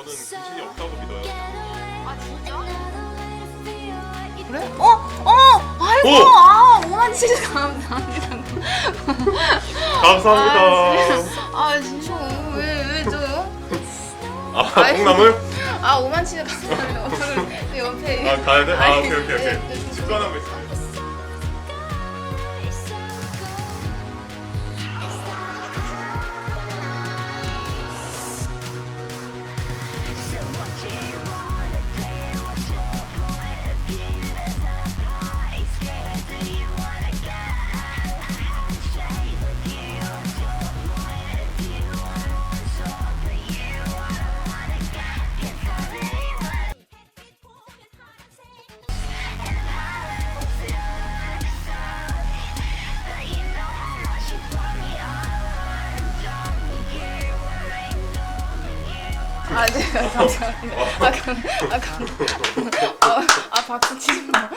저는 귀신이 없다고 믿어요. 아 진짜? 그래? 어? 어! 아이고 오! 아 5만 치즈 감사합니다 감사합니다. 아 진짜 왜왜 줘요? 아, 콩나물? 아 5만 치즈 감사합니다 오늘 옆에 아, 가야 돼? 아, 오케이, 오케이, 네, 오케이. 네. 집 가는 거 있어 아, 네, 감사합니다. 아, 감, 아, 감, 어, 아, 박수 치지 마.